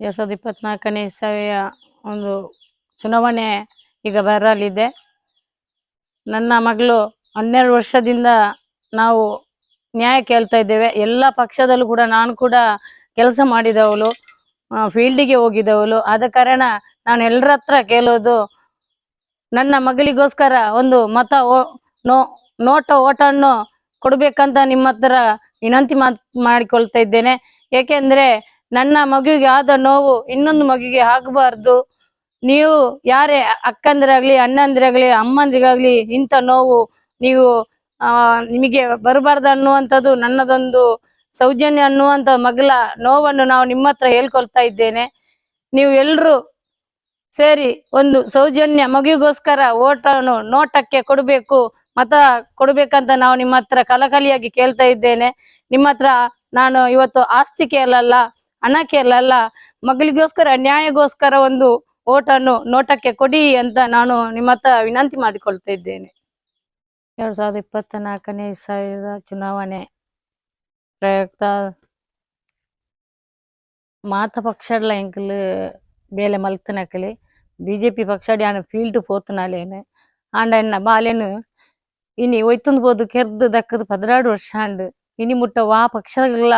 ಎರಡ್ ಸಾವಿರದ ಇಪ್ಪತ್ನಾಲ್ಕನೇ ಇಸವಿಯ ಒಂದು ಚುನಾವಣೆ ಈಗ ಬರಲಿದೆ. ನನ್ನ ಮಗಳು ಹನ್ನೆರಡು ವರ್ಷದಿಂದ ನಾವು ನ್ಯಾಯ ಕೇಳ್ತಾ ಇದ್ದೇವೆ. ಎಲ್ಲ ಪಕ್ಷದಲ್ಲೂ ಕೂಡ ನಾನು ಕೂಡ ಕೆಲಸ ಮಾಡಿದವಳು ಫೀಲ್ಡಿಗೆ ಹೋಗಿದವಳು ಆದ ಕಾರಣ ನಾನು ಎಲ್ಲರ ಹತ್ರ ಕೇಳೋದು, ನನ್ನ ಮಗಳಿಗೋಸ್ಕರ ಒಂದು ಮತ ನೋ, ನೋಟ ಓಟನ್ನು ಕೊಡಬೇಕಂತ ನಿಮ್ಮ ಹತ್ರ ವಿನಂತಿ ಮಾಡ್- ಮಾಡಿಕೊಳ್ತಾ ಇದ್ದೇನೆ. ಏಕೆಂದ್ರೆ ನನ್ನ ಮಗುವಿಗೆ ಆದ ನೋವು ಇನ್ನೊಂದು ಮಗುವಿಗೆ ಆಗಬಾರ್ದು. ನೀವು ಯಾರೇ ಅಕ್ಕಂದಿರಾಗ್ಲಿ, ಅಣ್ಣಂದಿರಾಗ್ಲಿ, ಅಮ್ಮಂದಿರಾಗ್ಲಿ, ಇಂಥ ನೋವು ನೀವು, ಆ, ನಿಮಗೆ ಬರಬಾರ್ದು ಅನ್ನುವಂಥದ್ದು ನನ್ನದೊಂದು ಸೌಜನ್ಯ ಅನ್ನುವಂಥ ಮಗಳ ನೋವನ್ನು ನಾವು ನಿಮ್ಮ ಹತ್ರ ಹೇಳ್ಕೊಳ್ತಾ ಇದ್ದೇನೆ. ನೀವು ಎಲ್ರು ಸೇರಿ ಒಂದು ಸೌಜನ್ಯ ಮಗುವಿಗೋಸ್ಕರ ಓಟನ್ನು ನೋಟಕ್ಕೆ ಕೊಡಬೇಕು, ಮತ ಕೊಡ್ಬೇಕಂತ ನಾವು ನಿಮ್ಮ ಹತ್ರ ಕಲಕಲಿಯಾಗಿ ಕೇಳ್ತಾ ಇದ್ದೇನೆ. ನಿಮ್ಮ ಹತ್ರ ನಾನು ಇವತ್ತು ಆಸ್ತಿ ಕೇಳಲ್ಲ ಹಣ ಅಲ್ಲ ಮಗಳಿಗೋಸ್ಕರ ನ್ಯಾಯಗೋಸ್ಕರ ಒಂದು ಓಟನ್ನು ನೋಟಕ್ಕೆ ಕೊಡಿ ಅಂತ ನಾನು ನಿಮ್ಮ ಹತ್ರ ವಿನಂತಿ ಮಾಡಿಕೊಳ್ತಾ ಇದ್ದೇನೆ. ಎರಡ್ ಸಾವಿರದ ಇಪ್ಪತ್ತ ನಾಲ್ಕನೇ ಸಾವಿರದ ಚುನಾವಣೆ ಪ್ರಯುಕ್ತ ಮಾತ ಪಕ್ಷಗಳ ಎಂಕಲ್ ಬೇಲೆ ಮಲ್ತನಕಲಿ ಬಿಜೆಪಿ ಪಕ್ಷಡಿ ಆನ ಫೀಲ್ಡ್ ಪೋತನಾಲೇನು ಆಂಡ ಬಾಲೇನು. ಇನಿ ಒಯ್ತುಂದು ಪೋದು ಕೆರ್ದು ದಕ್ಕದು ಪದ್ರಾಡು ವರ್ಷ ಆಂಡ್ ಇನಿ ಮುಟ್ಟ ವಾ ಪಕ್ಷಗಳ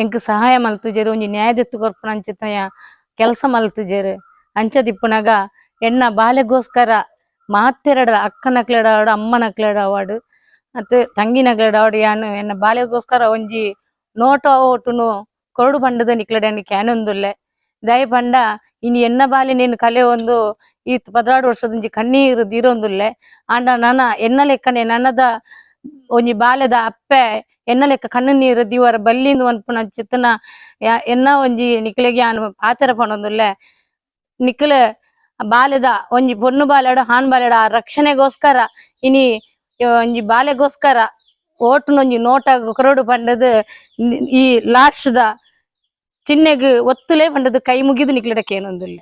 ಎಂಕ್ ಸಹಾಯ ಮಲ್ತುಜೇರು, ಒಂಜಿ ನ್ಯಾಯದೆತ್ತು ಕೊರ್ಪುನ ಅಂಚಿತ್ತಯ ಕೆಲಸ ಮಲ್ತುಜೇರು. ಅಂಚದಿಪ್ಪುನಾಗ ಎನ್ನ ಬಾಲೆಗೋಸ್ಕರ ಮಾತೆರಡ ಅಮ್ಮನ ಅಮ್ಮನಕ್ಲೆಡಾವಾಡು ಮತ್ತೆ ತಂಗಿನಕ್ಲೆಡಾವಾಡು ಯಾನು ಎನ್ನ ಬಾಲೆಗೋಸ್ಕರ ಒಂಜಿ ನೋಟ ಓಟುನು ಕೊರಡು ಬಂಡದ ನಿಕ್ಲೆಡನಿ ಕ್ಯಾನೊಂದುಲ್ಲೆ ದಯ ಪಂಡ ಇನಿ ಎನ್ನ ಬಾಲೆ ನೀನು ಕಲೆ ಒಂದು ಈ ಪದಿನಾಡು ವರ್ಷದಿಂದ ಕಣ್ಣೀರು ದೀರೊಂದುಲ್ಲೆ. ಆಂಡ ನನ್ನ ಎನ್ನ ಲೆಕ್ಕನೆ, ನನ್ನದ ಒಂಜಿ ಬಾಲ್ಯದ ಅಪ್ಪೆ ಎನ್ನ ಲೆಕ್ಕ ಕಣ್ಣು ನೀರು ದಿವರ ಬಲ್ಲಿಂದು ಅನ್ಪುನ ಚಿತ್ತನ ಯಾ- ಎನ್ನ ಒಂಜಿ ನಿಕ್ಲೆಗೆ ಆನು ಪಾತೆರ ಪಣೊಂದುಲ್ಲೆ ನಿಕ್ಲ ಬಾಲ್ಯದ ಒಂಜಿ ಪೊಣ್ಣು ಬಾಲೆಡ ಹಾನ್ ಬಾಲೆಡ ಆ ರಕ್ಷಣೆಗೋಸ್ಕರ ಇನಿ ಒಂಜಿ ಬಾಲೆಗೋಸ್ಕರ ಓಟುನೊಂಜಿ ನೋಟ ಕೊರಡು ಪಂಡದು ಈ ಲಾಸ್ಟ್ದ ಚಿನ್ನೆಗ್ ಒತ್ತುಲೇ ಪಂಡದು ಕೈ ಮುಗಿದು ನಿಕ್ಲೆಡಕ್ಕೆ ಏನೊಂದುಲ್ಲೆ